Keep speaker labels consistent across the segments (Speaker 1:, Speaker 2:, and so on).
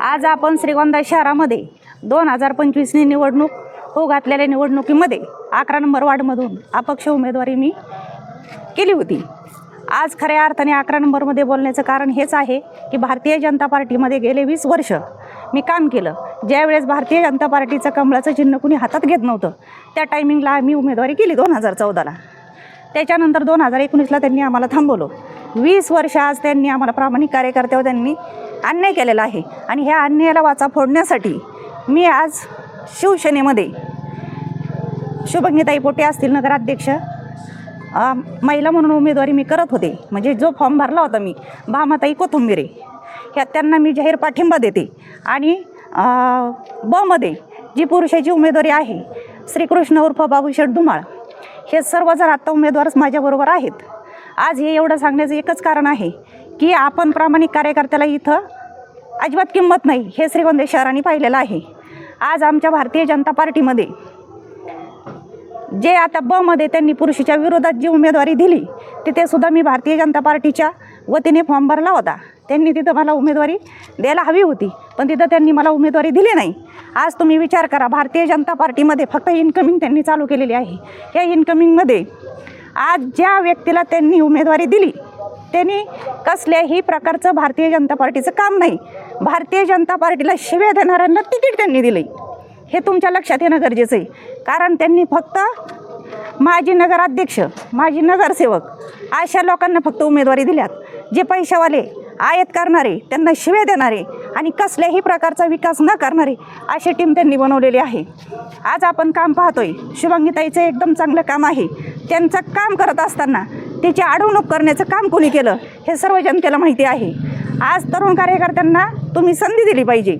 Speaker 1: आज आपण श्रीगोंदा शहरामध्ये दोन हजार पंचवीसनी निवडणूक हो घातलेल्या निवडणुकीमध्ये अकरा नंबर वार्डमधून अपक्ष उमेदवारी मी केली होती. आज खऱ्या अर्थाने अकरा नंबरमध्ये बोलण्याचं कारण हेच आहे की भारतीय जनता पार्टीमध्ये गेले वीस वर्ष मी काम केलं. ज्यावेळेस भारतीय जनता पार्टीचं कमळाचं चिन्ह कुणी हातात घेत नव्हतं त्या टायमिंगला आम्ही उमेदवारी केली दोन हजार चौदाला. त्याच्यानंतर दोन हजार एकोणीसला त्यांनी आम्हाला थांबवलं. वीस वर्ष आज त्यांनी आम्हाला प्रामाणिक कार्यकर्त्यावर त्यांनी अन्याय केलेला आहे. आणि ह्या अन्यायाला वाचा फोडण्यासाठी मी आज शिवसेनेमध्ये शुभंगीताई पोटे असतील नगराध्यक्ष महिला म्हणून उमेदवारी मी करत होते. म्हणजे जो फॉर्म भरला होता मी भामाताई कोथुंबिरे ह्या त्यांना मी जाहीर पाठिंबा देते. आणि बमध्ये जी पुरुषाची उमेदवारी आहे श्रीकृष्ण उर्फ बाबूशेठ धुमाळ हे सर्व जर आत्ता उमेदवारच माझ्याबरोबर आहेत. आज हे एवढं सांगण्याचं एकच कारण आहे की आपण प्रामाणिक कार्यकर्त्याला इथं अजिबात किंमत नाही हे श्रीगोंदे शहराने पाहिलेलं आहे. आज आमच्या भारतीय जनता पार्टीमध्ये जे आता ब मध्ये त्यांनी पुरुषीच्या विरोधात जी उमेदवारी दिली तिथे सुद्धा मी भारतीय जनता पार्टीच्या वतीने फॉर्म भरला होता. त्यांनी तिथं मला उमेदवारी द्यायला हवी होती पण तिथं त्यांनी मला उमेदवारी दिली नाही. आज तुम्ही विचार करा भारतीय जनता पार्टीमध्ये फक्त इन्कमिंग त्यांनी चालू केलेली आहे. या इन्कमिंगमध्ये आज ज्या व्यक्तीला त्यांनी उमेदवारी दिली त्यांनी कसल्याही प्रकारचं भारतीय जनता पार्टीचं काम नाही. भारतीय जनता पार्टीला शिव्या देणाऱ्यांना तिकीट त्यांनी दिले हे तुमच्या लक्षात येणं गरजेचं आहे. कारण त्यांनी फक्त माजी नगराध्यक्ष माजी नगरसेवक अशा लोकांना फक्त उमेदवारी दिल्यात. जे पैशावाले आयात करणारे त्यांना शिवे देणारे आणि कसल्याही प्रकारचा विकास न करणारे अशी टीम त्यांनी बनवलेली आहे. आज आपण काम पाहतोय. शुभांगीताईचं एकदम चांगलं काम आहे. त्यांचं काम करत असताना त्याची अडवणूक करण्याचं काम कोणी केलं हे सर्व जनतेला माहिती आहे. आज तरुण कार्यकर्त्यांना तुम्ही संधी दिली पाहिजे.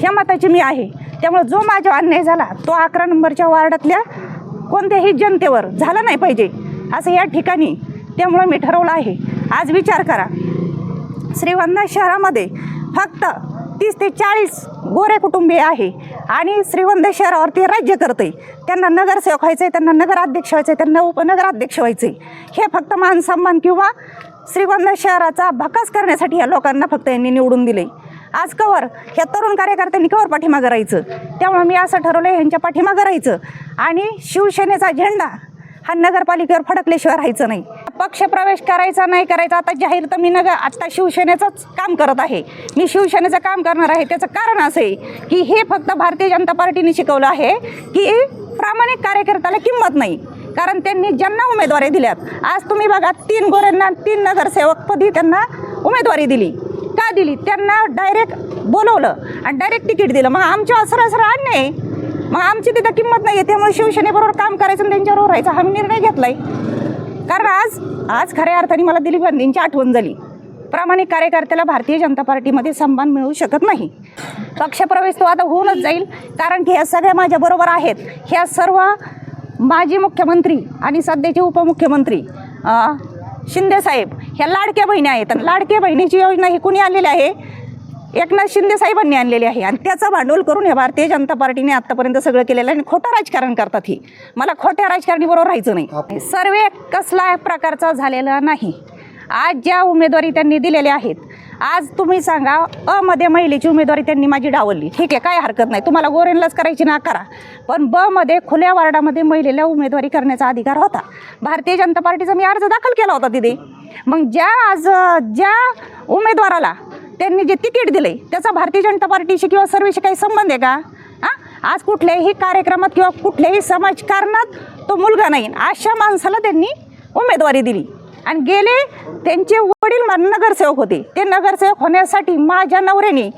Speaker 1: ह्या मताची मी आहे. त्यामुळे जो माझा अन्याय झाला तो अकरा नंबरच्या वार्डातल्या कोणत्याही जनतेवर झाला नाही पाहिजे असं या ठिकाणी त्यामुळं मी ठरवलं आहे. आज विचार करा. श्रीवंदा शहरामध्ये फक्त तीस ते चाळीस गोरे कुटुंबीय आहे. आणि श्रीगोंदा शहरावरती राज्य राज्य करते त्यांना नगरसेवक व्हायचं आहे त्यांना नगराध्यक्ष व्हायचं आहे त्यांना उपनगराध्यक्ष व्हायचं आहे हे फक्त मान सन्मान किंवा श्रीगोंदा शहराचा भकास करण्यासाठी या लोकांना फक्त यांनी निवडून दिले आज कवर ह्या तरुण कार्यकर्त्यांनी कवर पाठीमागं राहायचं. त्यामुळे मी असं ठरवलं ह्यांच्या पाठीमागं राहायचं. आणि शिवसेनेचा झेंडा हा नगरपालिकेवर फडकल्याशिवाय राहायचं नाही. पक्ष प्रवेश करायचा नाही करायचा आता जाहीर तर मी नगर आत्ता शिवसेनेचंच काम करत आहे. मी शिवसेनेचं काम करणार आहे. त्याचं कारण असं आहे की हे फक्त भारतीय जनता पार्टीने शिकवलं आहे की प्रामाणिक कार्यकर्त्याला किंमत नाही. कारण त्यांनी ज्यांना उमेदवारी दिल्यात आज तुम्ही बघा तीन गोऱ्यांना तीन नगरसेवकपदी त्यांना उमेदवारी दिली. का दिली? त्यांना डायरेक्ट बोलवलं आणि डायरेक्ट तिकीट दिलं. मग आमच्या असर असर आणणे मग आमची तिथं किंमत नाही आहे त्यामुळे शिवसेनेबरोबर काम करायचं आणि त्यांच्याबरोबर राहायचं हा मी निर्णय घेतला आहे कारण आज आज खऱ्या अर्थाने मला दिलीप गांधींची आठवण झाली. प्रामाणिक कार्यकर्त्याला भारतीय जनता पार्टीमध्ये सन्मान मिळू शकत नाही. पक्षप्रवेश तो आता होऊनच जाईल कारण की ह्या सगळ्या माझ्याबरोबर आहेत. ह्या सर्व माजी मुख्यमंत्री आणि सध्याचे उपमुख्यमंत्री शिंदे शिंदेसाहेब ह्या लाडक्या बहिणी आहेत. आणि लाडक्या बहिणीची योजना ही कुणी आलेली आहे? एकनाथ शिंदे साहेबांनी आणलेली आहे. आणि त्याचं भांडवल करून हे भारतीय जनता पार्टीने आत्तापर्यंत सगळं केलेलं आहे आणि खोटं राजकारण करतात ही. मला खोट्या राजकारणी बरोबर राहायचं नाही. सर्वे कसला प्रकारचा झालेला नाही. आज ज्या उमेदवारी त्यांनी दिलेल्या आहेत आज तुम्ही सांगा अ मध्ये महिलेची उमेदवारी त्यांनी माझी डावलली. ठीक आहे काय हरकत नाही. तुम्हाला गोरेनलाच करायची ना करा. पण ब मध्ये खुल्या वार्डामध्ये महिलेला उमेदवारी करण्याचा अधिकार होता. भारतीय जनता पार्टीचा मी अर्ज दाखल केला होता तिथे मग ज्या आज ज्या उमेदवाराला त्यांनी जे तिकीट दिले त्याचा भारतीय जनता पार्टीशी किंवा सर्वेशी काही संबंध आहे का? हां? आज कुठल्याही कार्यक्रमात किंवा कुठल्याही समाजकारणात तो मुलगा नाही. अशा माणसाला त्यांनी उमेदवारी दिली. आणि गेले त्यांचे वडील मान नगरसेवक होते. ते नगरसेवक होण्यासाठी माझ्या नवऱ्याने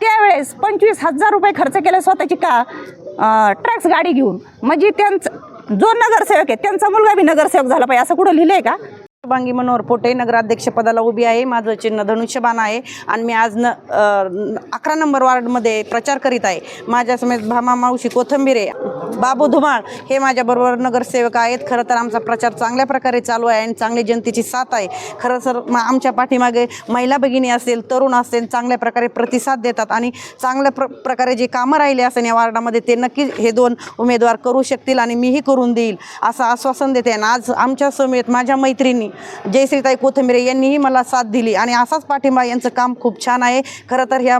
Speaker 1: त्यावेळेस पंचवीस हजार रुपये खर्च केले स्वतःची का ट्रॅक्स गाडी घेऊन. म्हणजे त्यांचं जो नगरसेवक आहे त्यांचा मुलगा बी नगरसेवक झाला पाहिजे असं कुठं लिहिलं आहे का?
Speaker 2: शुभांगी मनोहर पोटे नगराध्यक्षपदाला उभी आहे. माझं चिन्ह धनुष्यबाण आहे. आणि मी आज न अकरा नंबर वार्डमध्ये प्रचार करीत आहे. माझ्यासमेत भामा मावशी कोथंबिरे बाबू धुमाळ हे माझ्याबरोबर नगरसेवक आहेत. खरं तर आमचा प्रचार चांगल्या प्रकारे चालू आहे आणि चांगली जनतेची साथ आहे. खरं तर म- आमच्या पाठीमागे महिला भगिनी असेल तरुण असेल चांगल्या प्रकारे प्रतिसाद देतात आणि चांगल्या प्र प्रकारे जे कामं राहिले असेल या वार्डामध्ये ते नक्की हे दोन उमेदवार करू शकतील आणि मीही करून देईल असं आश्वासन देते. आणि आज आमच्या समेत माझ्या मैत्रिणी जयश्रीताई कोथंबिरे यांनीही मला साथ दिली आणि असाच पाठिंबा यांचं काम खूप छान आहे. खरं तर ह्या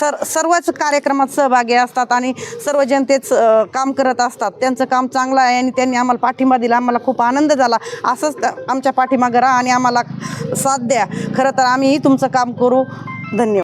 Speaker 2: सर सर्वच कार्यक्रमात सहभागी असतात आणि सर्व जनतेच काम करत करत असतात. त्यांचं काम चांगलं आहे आणि त्यांनी आम्हाला पाठिंबा दिला. आम्हाला खूप आनंद झाला. असंच आमच्या पाठीमागं राहा आणि आम्हाला साथ द्या. खरं तर आम्हीही तुमचं काम करू. धन्यवाद.